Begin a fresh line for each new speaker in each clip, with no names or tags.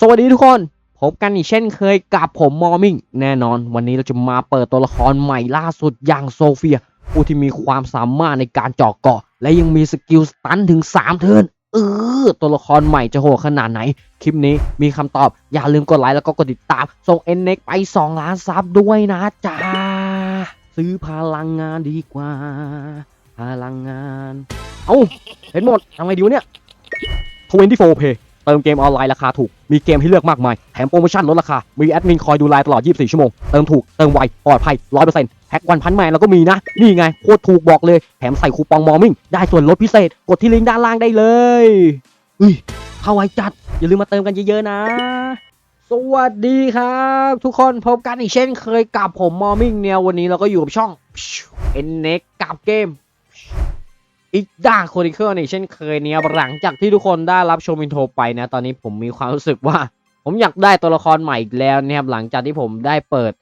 สวัสดีทุกคน พบกันอีกเช่นเคยกับผมมอมิงแน่นอน วันนี้เราจะมาเปิดตัวละครใหม่ล่าสุดอย่างโซเฟีย ผู้ที่มีความสามารถในการเจาะเกาะ และยังมีสกิลสตันถึง 3 เทิร์นเออตัวละครใหม่จะโหดขนาดไหน คลิปนี้มีคำตอบ อย่าลืมกดไลค์แล้วก็กดติดตาม ส่ง n n e x ไป 2 ล้านซับด้วยนะจ๊ะซื้อพลังงานดีกว่า พลังงาน เอ้าเห็นหมดทำไงดีวะเนี่ย24 Pay เเติมเกมออนไลน์ราคาถูก มีเกมให้เลือกมากมาย แถมโปรโมชั่นลดราคา มีแอดมินคอยดูแลตลอด 24 ชั่วโมง เติมถูก เติมไว ปลอดภัย 100%แพ็กวันพันแมนแล้วก็มีนะ นี่ไง โคตรถูกบอกเลย แถมใส่คูปองมอร์มิ่ง ได้ส่วนลดพิเศษ กดที่ลิงก์ด้านล่างได้เลยเฮ้ยเข้าไวจัด อย่าลืมมาเติมกันเยอะๆนะ สวัสดีครับ ทุกคนพบกันอีกเช่นเคยกับผมมอร์มิ่งเนี่ยวันนี้เราก็อยู่กับช่อง n n e x กับเกม อีกด้าโคนิเคิลนี่เช่นเคยเนี่ยหลังจากที่ทุกคนได้รับชมอินโทรไปนะตอนนี้ผมมีความรู้สึกว่า ผมอยากได้ตัวละครใหม่อีกแล้วเนี่ยครับหลังจากที่ผมได้เปิด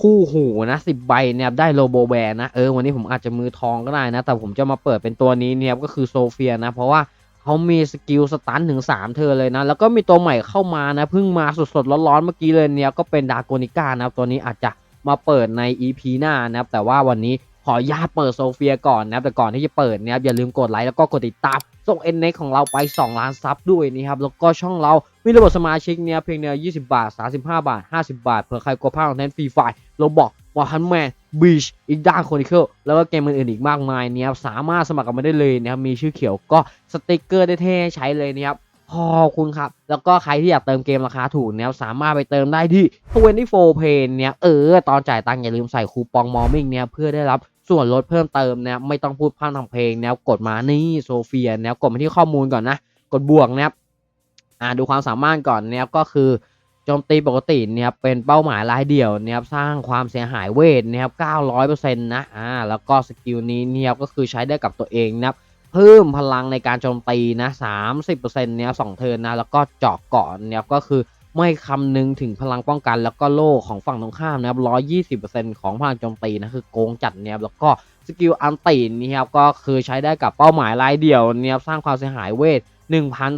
คู่หูนะสิบใบเนี่ยครับได้โลโบแวร์นะเออวันนี้ผมอาจจะมือทองก็ได้นะ แต่ผมจะมาเปิดเป็นตัวนี้เนี่ยครับก็คือโซเฟียนะ เพราะว่าเขามีสกิลสตันถึง 3 เธอเลยนะ แล้วก็มีตัวใหม่เข้ามานะเพิ่งมาสดๆร้อนๆเมื่อกี้เลยเนี่ยก็เป็นดาโกนิก้านะครับตัวนี้อาจจะมาเปิดใน EP หน้านะครับแต่ว่าวันนี้ ขอญาตเปิดโซเฟียก่อนนะครับแต่ก่อนที่จะเปิดนะครับอย่าลืมกดไลค์แล้วก็กดติดตามส่ง n n e x ของเราไป 2 ล้านซับด้วยนะครับแล้วก็ช่องเรามีระบบสมาชิกเนี่ยเพียงเนีย20 บาท 35 บาท 50 บาทเผื่อใครกลัวพลาดคอนเทนต์ฟรีไฟล์เราบอกว่าฮันแมนบีชอีกด้านโคนิเคิลแล้วก็เกมอื่นๆอีกมากมายเนี่ยสามารถสมัครกันมาได้เลยนะครับมีชื่อเขียวก็สติกเกอร์ได้เท่ใช้เลยนะครับขอบคุณครับ แล้วก็ใครที่อยากเติมเกมราคาถูกเนี่ยสามารถไปเติมได้ที่24 Pay เนี่ยเออ ตอนจ่ายตังค์อย่าลืมใส่คูปองมอร์มิ่งเนี่ยเพื่อได้รับ ส่วนลดเพิ่มเติมเนี่ยไม่ต้องพูดพร่ำทำเพลงเนี่ยกดมานี่โซเฟียเนี่ยกดมาที่ข้อมูลก่อนนะกดบวกนะครับอ่าดูความสามารถก่อนเนี่ยก็คือโจมตีปกติเนี่ยเป็นเป้าหมายรายเดี่ยวเนี่ยสร้างความเสียหายเวทเนี่ย900%นะอ่าแล้วก็สกิลนี้เนี่ยก็คือใช้ได้กับตัวเองนะครับเพิ่มพลังในการโจมตีนะ30%เนี่ยสองเทิร์นนะแล้วก็เจาะเกาะเนี่ยก็คือ ไม่คำนึงถึงพลังป้องกันแล้วก็โล่ของฝั่งตรงข้ามนะครับ 120%ของพลังโจมตีนะคือโกงจัดเนี่ยแล้วก็สกิลอันตีนี่ครับก็คือใช้ได้กับเป้าหมายรายเดียวเนี่ยสร้างความเสียหายเวท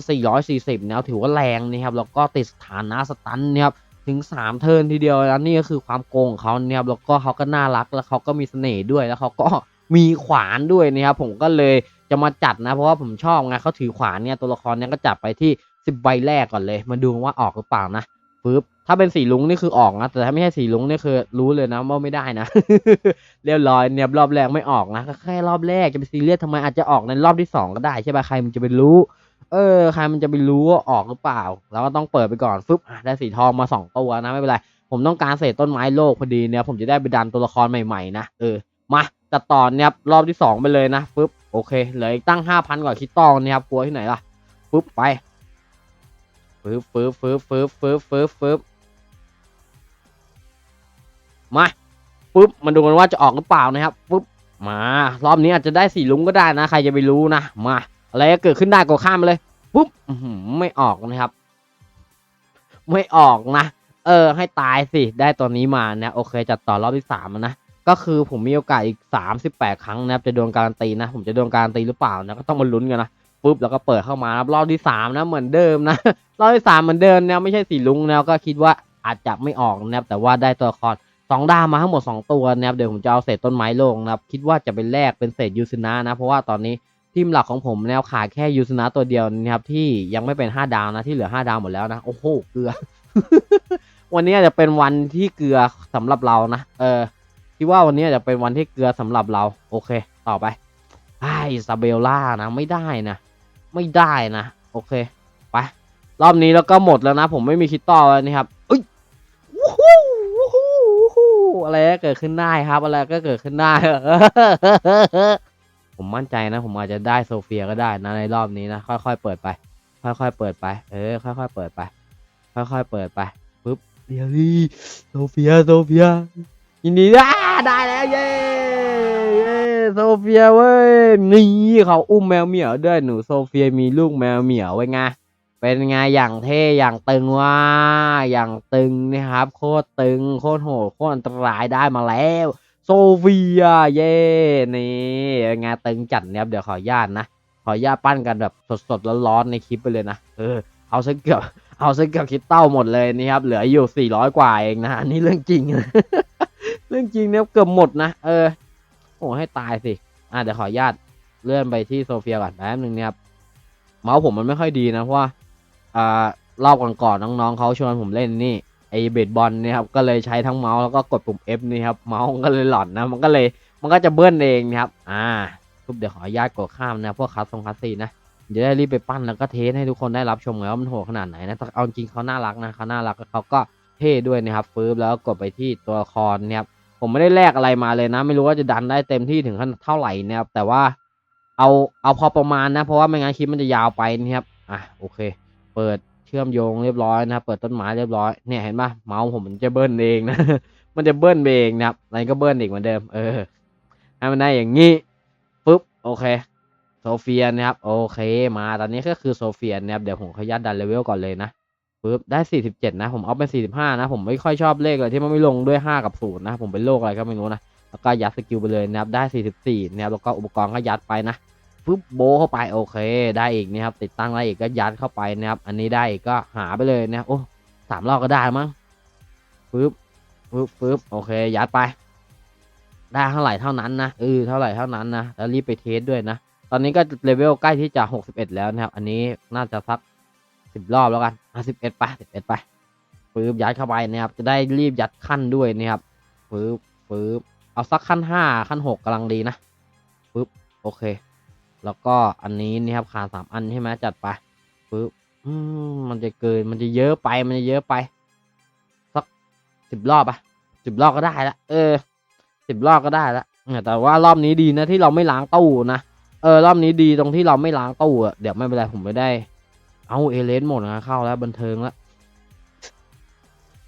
1,440เนี่ยถือว่าแรงนะครับแล้วก็ติดสถานะสตันนี่ยครับถึง 3 เทิร์นทีเดียวแล้วนี่ก็คือความโกงของเขาเนี่ยครับแล้วก็เขาก็น่ารักแล้วเขาก็มีเสน่ห์ด้วยแล้วเขาก็มีขวานด้วยนะครับผมก็เลยจะมาจัดนะเพราะว่าผมชอบไงเขาถือขวานเนี่ยตัวละครเนี่ยก็จัดไปที่ สิบใบแรกก่อนเลย มาดูว่าออกหรือเปล่านะปึ๊บถ้าเป็นสีลุงนี่คือออกนะ แต่ถ้าไม่ใช่สีลุงนี่คือรู้เลยนะว่าไม่ได้นะ เรียบร้อยเนี่ยรอบแรกไม่ออกนะแค่รอบแรกจะไปซีเรียสทำไมอาจจะออกในรอบที่สองก็ได้ใช่ป่ะใครมันจะไปรู้ เออใครมันจะไปรู้ว่าออกหรือเปล่าเราก็ต้องเปิดไปก่อนฟึบได้สีทองมาสองตัวนะไม่เป็นไรผมต้องการเศษต้นไม้โลกพอดีเนี่ยผมจะได้ไปดันตัวละครใหม่ๆนะเออมาตัดต่อเนี่ยรอบที่สองไปเลยนะปึ๊บโอเคเหลืออีกตั้งห้าพันกว่าคิดตองเนี่ยครับกลัวที่ไหนล่ะปึ๊บไป ปึ๊บปึ๊บปึ๊บปึ๊บปึ๊บปึ๊บปึ๊บมาปึ๊บมาดูกันว่าจะออกหรือเปล่านะครับปึ๊บมารอบนี้อาจจะได้สี่ลุงก็ได้นะ ใครจะไปรู้นะมาอะไรก็เกิดขึ้นได้ก็ข้ามไปเลยปึ๊บไม่ออกนะครับ ไม่ออกนะเออ ให้ตายสิได้ตัวนี้มานะโอเคจัดต่อรอบที่สามนะก็คือผมมีโอกาสอีก 38 ครั้งนะครับจะโดนการันตีนะ ผมจะโดนการันตีหรือเปล่านะก็ต้องมาลุ้นกันนะ ปุ๊บแล้วก็เปิดเข้ามานะครับรอบที่3นะเหมือนเดิมนะรอบที่3เหมือนเดิมแนะไม่ใช่สีลุงแนะก็คิดว่าอาจจะไม่ออกนะครับแต่ว่าได้ตัวละครสองดาวมาทั้งหมด 2 ตัวนะครับเดี๋ยวผมจะเอาเศษต้นไม้ลงนะครับคิดว่าจะเป็นแลกเป็นเศษยูซนะนะเพราะว่าตอนนี้ทีมหลักของผมแนวขาดแค่ยูซนะตัวเดียวนะครับที่ยังไม่เป็น 5 ดาวนะที่เหลือ 5 ดาวหมดแล้วนะโอ้โหเกลือ วันนี้จะเป็นวันที่เกลือสำหรับเรานะเออคิดว่าวันนี้จะเป็นวันที่เกลือสำหรับเรา โอเค ต่อไปไอซาเบลล่านะไม่ได้นะ ไม่ได้นะ โอเค ไป รอบนี้แล้วก็หมดแล้วนะ ผมไม่มีคิดต่อแล้วนี่ครับเอ้ยวู้ฮู้วู้ฮู้วู้ฮู้อะไรก็เกิดขึ้นได้ครับ อะไรก็เกิดขึ้นได้ ผมมั่นใจนะ ผมอาจจะได้โซเฟียก็ได้นะในรอบนี้นะ ค่อยๆเปิดไป ค่อยๆเปิดไป เออ ค่อยๆเปิดไป ค่อยๆเปิดไป ปุ๊บเดี๋ยวดิโซเฟีย โซเฟีย ยินดีอ่าได้แล้วเย้เย้โซเฟียเว้ยนี่เขาอุ้มแมวเหมียวด้วยหนูโซเฟียมีลูกแมวเหมียวไว้ไงเป็นไงอย่างเท่อย่างตึงว่าอย่างตึงนะครับ โคตรตึงโคตรโหดโคตรอันตรายได้มาแล้ว โซเฟียเย้นี่งานตึงจัดเนี่ยเดี๋ยวขออนุญาตนะ ขออนุญาตปั้นกันแบบสดๆร้อนๆในคลิปไปเลยนะเออเอาซะเกือบเอาซื้อกับคิดเต้าหมดเลยนี่ครับเหลืออยู่400กว่าเองนะอันนี้เรื่องจริง เรื่องจริงเนี่ยเกือบหมดนะ เออ โอ้ให้ตายสิ อะเดี๋ยวขออนุญาตเลื่อนไปที่โซเฟียก่อนแป๊บนึงนี่ยครับ เมาส์ผมมันไม่ค่อยดีนะเพราะว่าอ่ารอบก่อนๆน้องๆเขาชวนผมเล่นนี่ไอเบดบอลเนี่ยครับก็เลยใช้ทั้งเมาส์แล้วก็กดปุ่ม F นี่ครับเมาส์ก็เลยหลอนนะมันก็เลยมันก็จะเบิ้ลเองนะครับ อ่าปุ๊บเดี๋ยวขออนุญาตกดข้ามนะพวกคัสทรงคัสซีนะเดี๋ยวได้รีบไปปั้นแล้วก็เทสให้ทุกคนได้รับชมไงว่ามันโหดขนาดไหนนะเอาจริงเขาน่ารักนะเขาน่ารักแล้วเขาก็เท่ด้วยนะครับฟื้บแล้วก็กดไปที่ตัวละครเนี่ยครับ ผมไม่ได้แลกอะไรมาเลยนะ ไม่รู้ว่าจะดันได้เต็มที่ถึงขั้นเท่าไหร่นะครับแต่ว่าเอาเอาพอประมาณนะ เพราะว่าไม่งั้นคลิปมันจะยาวไปนะครับอะโอเค เปิดเชื่อมโยงเรียบร้อยนะครับเปิดต้นไม้เรียบร้อยเนี่ยเห็นปะเมาส์ผมมันจะเบิ้ลเองนะมันจะเบิ้ลเองนะครับอะไรก็เบิ้ลอีกเหมือนเดิม เออให้มันได้อย่างงี้ปุ๊บโอเคโซเฟียนะครับโอเค มาตอนนี้ก็คือโซเฟียนะครับเดี๋ยวผมขออนุญาตดันเลเวลก่อนเลยนะ ปึ๊บได้ 47 นะ ผมเอาเป็น45 นะ ผมไม่ค่อยชอบเลขเลยที่มันไม่ลงด้วย 5 กับ 0 นะ ผมเป็นโรคอะไรก็ไม่รู้นะ แล้วก็ยัดสกิลไปเลยนะครับ ได้ 44นะครับแล้วก็อุปกรณ์ก็ยัดไปนะปึ๊บโบเข้าไปโอเค ได้อีกนะครับ ติดตั้งอะได้อีกก็ยัดเข้าไปนะครับ อันนี้ได้อีกก็หาไปเลยนะครับโอ้สามรอบก็ได้มั้งปึ๊บปึ๊บปึ๊บโอเค ยัดไป ได้เท่าไหร่เท่านั้นนะเออเท่าไหร่เท่านั้นนะ แล้วรีบไปเทสด้วยนะ ตอนนี้ก็เลเวลใกล้ที่จะ 61 แล้วนะครับ อันนี้น่าจะสัก 10รอบแล้วกันอะ11ไป11ไปฟื้บยัดเข้าไปนะครับ จะได้รีบยัดขั้นด้วยนะครับฟื้บฟื้บเอาสักขั้น5ขั้น6กกำลังดีนะฟื้บโอเค แล้วก็อันนี้นี่ครับขาดสามอันใช่ไหมจัดไปฟื้บอืมมันจะเกินมันจะเยอะไปมันจะเยอะไป สักสิบรอบอะสิบรอบก็ได้ละเออสิบรอบก็ได้ละแต่ว่ารอบนี้ดีนะที่เราไม่ล้างตู้นะเออรอบนี้ดีตรงที่เราไม่ล้างตู้อะเดี๋ยวไม่เป็นไรผมไม่ได้ เอาเอเลนหมดนะเข้าแล้วบันเทิงแล้ว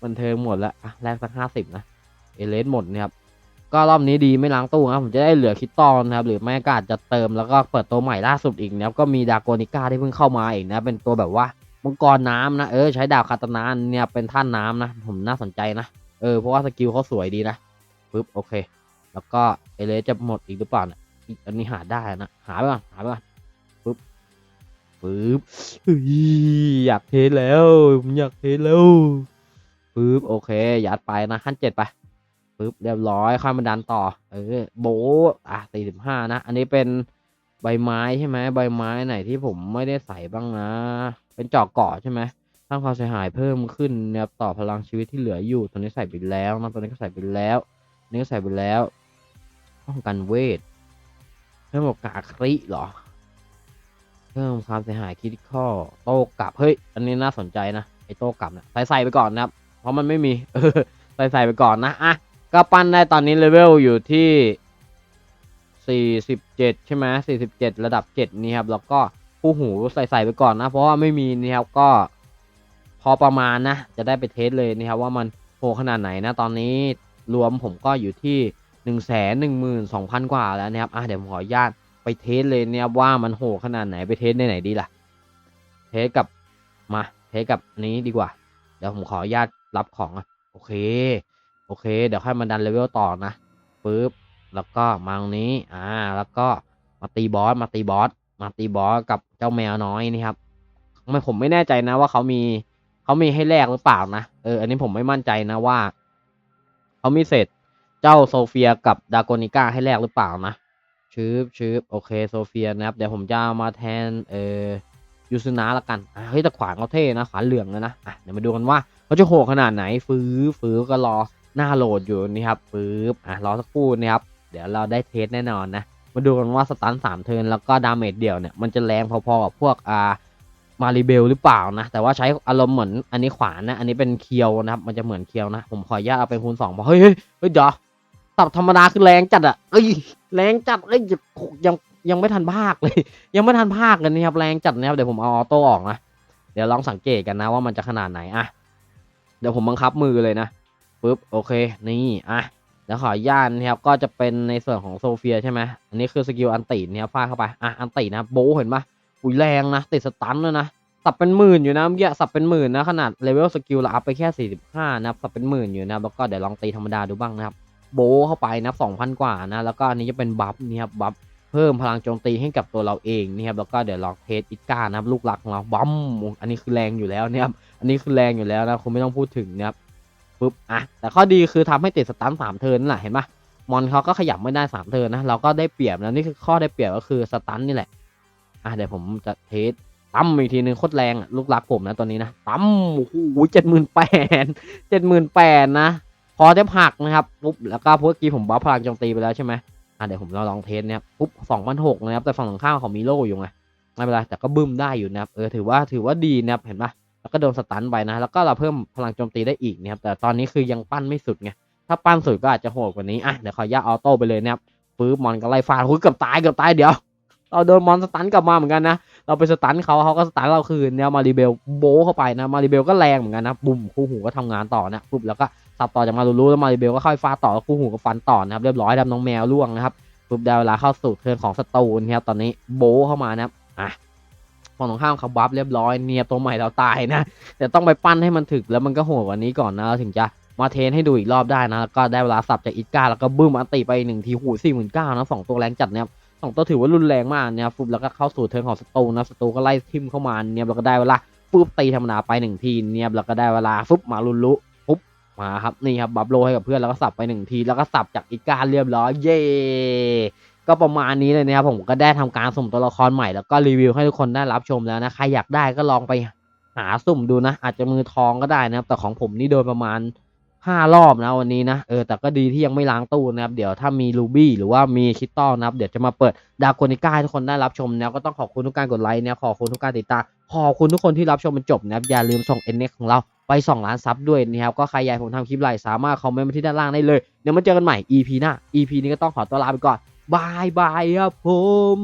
บันเทิงหมดแล้วอะแลกสักห้าสิบนะเอเลนหมดเนี่ยครับก็รอบนี้ดีไม่ล้างตู้นะผมจะได้เหลือคิดตอนนะครับ หรือไม่กาจจะเติมแล้วก็เปิดตัวใหม่ล่าสุดอีกนะครับก็มีดาโกนิก้าที่เพิ่งเข้ามาอีกนะ เป็นตัวแบบว่ามังกรน้ำนะเออใช้ดาวคาตานาเนี่ยเป็นท่านน้ำนะ ผมน่าสนใจนะเออเพราะว่าสกิลเขาสวยดีนะปึ๊บโอเค แล้วก็เอเลสจะหมดอีกหรือเปล่านี่ยอีกอันนี้หาได้นะหาไปก่อนหาไปก่อน ปึ๊บอยากเทสแล้วอยากเทสแล้วปึ๊บโอเค ยัดไปนะขั้นเจ็ดไปปึ๊บเรียบร้อยข้ามบันดันต่อ เออโบอะสี่สิบห้านะ อันนี้เป็นใบไม้ใช่ไหมใบไม้ไหนที่ผมไม่ได้ใส่บ้างนะ เป็นจอกเกาะใช่ไหมสร้างความเสียหายเพิ่มขึ้นนะครับต่อพลังชีวิตที่เหลืออยู่ตัวนี้ใส่ไปแล้วนะตัวนี้ก็ใส่ไปแล้วนนี่ก็ใส่ไปแล้วป้องกันเวทเพิ่มโอกาสคริเหรอ เพิ่มความเสียหายคิดข้อโต้กลับเฮ้ยอันนี้น่าสนใจนะไอ้โต้กลับนะใส่ใส่ไปก่อนนะครับ เพราะมันไม่มีใส่ใส่ไปก่อนนะอะก็ปั้นได้ตอนนี้เลเวลอยู่ที่47 ใช่ไหม47 ระดับ 7 นี่ครับ แล้วก็คู่หูใส่ใส่ไปก่อนนะ เพราะว่าไม่มีนี่ครับ ก็พอประมาณนะ จะได้ไปเทสเลยนะครับ ว่ามันโหขนาดไหนนะ ตอนนี้รวมผมก็อยู่ที่หนึ่งแสนหนึ่งหมื่นสองพันกว่าแล้วนะครับ อะเดี๋ยวผมขออนุญาต ไปเทสเลยเนี่ยว่ามันโหขนาดไหนไปเทสในไหนดีล่ะ เทสกับมาเทสกับนี้ดีกว่า เดี๋ยวผมขออนุญาตรับของอะโอเค โอเค เดี๋ยวค่อยมาดันเลเวลต่อนะปึ๊บแล้วก็มาตรงนี้อ่าแล้วก็มาตีบอสมาตีบอสมาตีบอสกับเจ้าแมวน้อยนี่ครับไม่ผมไม่แน่ใจนะว่าเขามีเขามีให้แลกหรือเปล่านะเอออันนี้ผมไม่มั่นใจนะว่าเขามีเศษเจ้าโซเฟียกับดากอนิก้าให้แลกหรือเปล่านะ ชืบชืบโอเคโซเฟียนะครับ เดี๋ยวผมจะมาแทนเอ่อยูซุนะละกันเฮ้ยแต่ขวานเขาเท่นะขวานเหลืองเลยนะอะเดี๋ยวมาดูกันว่าเขาจะโหดขนาดไหนฟื้อฟื้อก็รอหน้าโหลดอยู่นี่ครับฟื้บอะรอสักครู่นะครับ เดี๋ยวเราได้เทสแน่นอนนะมาดูกันว่าสตันสามเทินแล้วก็ดาเมจเดี่ยวเนี่ยมันจะแรงพอๆกับพวกอ่ามาริเบลหรือเปล่านะ แต่ว่าใช้อารมณ์เหมือนอันนี้ขวานนะ อันนี้เป็นเคียวนะครับ มันจะเหมือนเคียวนะ ผมขออนุญาตเอาเป็นคูณสองพอเฮ้ยเฮ้ยเฮ้ยเดี๋ยวตับธรรมดาคือแรงจัดอะเอ้ย แรงจัดเอ้ยยังยังไม่ทันภาคเลย ยังไม่ทันภาคกันนี่ครับแรงจัดนะครับเดี๋ยวผมเอาออโต้ออกนะเดี๋ยวลองสังเกตกันนะว่ามันจะขนาดไหนอะเดี๋ยวผมบังคับมือเลยนะปึ๊บโอเคนี่อะแล้วขออนุญาตนะครับก็จะเป็นในส่วนของโซเฟียใช่ไหมอันนี้คือสกิลอันติเนี่ยฟาดเข้าไปอะอันตินะโบเห็นปะอุ้ยแรงนะติดสตันเลยนะสับเป็นหมื่นอยู่นะเมื่อกี้สับเป็นหมื่นนะขนาดเลเวลสกิลเราอัพไปแค่ 45 นะครับสับเป็นหมื่นอยู่นะแล้วก็เดี๋ยวลองตีธรรมดาดูบ้างนะครับ โบเข้าไปนะสองพันกว่านะแล้วก็อันนี้จะเป็นบัฟนี่ครับบัฟเพิ่มพลังโจมตีให้กับตัวเราเองนะครับแล้วก็เดี๋ยวลองเทสอิก้านะครับลูกหลักของเราบัมอันนี้คือแรงอยู่แล้วนะครับอันนี้คือแรงอยู่แล้วนะคุณไม่ต้องพูดถึงนะครับปุ๊บอะแต่ข้อดีคือทำให้ติดสตันสามเทิร์นน่ะเห็นปะมอนเขาก็ขยับไม่ได้สามเทิร์นนะเราก็ได้เปรียบนะนี่คือข้อได้เปรียบก็คือสตันนี่แหละอะเดี๋ยวผมจะเทสตั้มอีกทีนึงโคตรแรงลูกรักผมนะตัวนี้นะตั้มโอ้โหเจ็ดหมื่นแปดเจ็ดหมื่นแปดนะ พอได้ผักนะครับปุ๊บแล้วก็เมื่อกี้ผมบัฟพลังโจมตีไปแล้วใช่ไหมอะเดี๋ยวผมเราลองเทสเนี่ยปุ๊บสองพันหกนะครับแต่ฝั่งตรงข้ามเขามีโล่อยู่ไงไม่เป็นไรแต่ก็บึ้มได้อยู่นะครับเออถือว่าถือว่าดีนะครับเห็นปะแล้วก็โดนสตันไปนะแล้วก็เราเพิ่มพลังโจมตีได้อีกนะครับแต่ตอนนี้คือยังปั้นไม่สุดไงถ้าปั้นสุดก็อาจจะโหดกว่านี้อะเดี๋ยวขอย่าออโต้ไปเลยนะครับฟื้นมอนก็ไล่ฟาดหุ้ยเกือบตายเกือบตายเดี๋ยว เราโดนมอนสตันกลับมาเหมือนกันนะเราไปสตันเขาเขาก็สตันเราคืนเนี่ยมาริเบลโบเข้าไปนะมาริเบลก็แรงเหมือนกันนะบุ่มคู่หูก็ทำงานต่อนะปุ๊บแล้วก็ สับต่อจากมารูรูแล้วมาริเบลก็เข้าไปฟาต่อคู่หูก็ฟันต่อนะครับเรียบร้อยดำน้องแมวล่วงนะครับปุ๊บได้เวลาเข้าสู่เทิร์นของสตูนครับตอนนี้โบเข้ามานะครับอะฝั่งตรงข้ามเขาบัฟเรียบร้อยเนี่ยตัวใหม่เราตายนะแต่ต้องไปปั้นให้มันถึกแล้วมันก็โหดกว่านี้ก่อนนะเราถึงจะมาเทนให้ดูอีกรอบได้นะแล้วก็ได้เวลาสับจากอิก้าแล้วก็บึ้มอันติไปหนึ่งทีหูสี่หมื่นเก้านะสองตัวแรงจัดนะครับสองตัวถือว่ารุนแรงมากเนี่ยฟุบแล้วก็เข้าสู่เทิร์นของสตูนะสตูก็ไล่ทิมเข้ามาเนี่ยแล้วก็ได้เวลาฟุบตีธรรมดาไปหนึ่งทีเนี่ยแล้วก็ได้เวลาฟุบมาลุลุ มาครับนี่ครับบับโลให้กับเพื่อนแล้วก็สับไปหนึ่งทีแล้วก็สับจากอีกการเรียบร้อยเย่ก็ประมาณนี้เลยนะครับผมก็ได้ทำการสุ่มตัวละครใหม่แล้วก็รีวิวให้ทุกคนได้รับชมแล้วนะใครอยากได้ก็ลองไปหาสุ่มดูนะ อาจจะมือทองก็ได้นะครับ แต่ของผมนี่โดนประมาณห้ารอบนะวันนี้นะเออแต่ก็ดีที่ยังไม่ล้างตู้นะครับ เดี๋ยวถ้ามีรูบี้หรือว่ามีคิตตอลนะครับ เดี๋ยวจะมาเปิดดาโกนิก้าให้ทุกคนได้รับชมนะก็ต้องขอบคุณทุกการกดไลค์นะขอบคุณทุกการติดตามขอบคุณทุกคนที่รับชมมันจบนะครับอย่าลืมส่ง n อ็ของเรา ไป 2 ล้านซับด้วยนะครับ ก็ใครอยากผมทำคลิปอะไรสามารถคอมเมนต์มาที่ด้านล่างได้เลย เดี๋ยวมาเจอกันใหม่ EP หน้า EP นี้ก็ต้องขอตัวลาไปก่อนบายบายครับผม